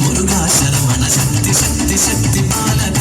మురుగా శరవణ శక్తి శక్తి శక్తి పాలన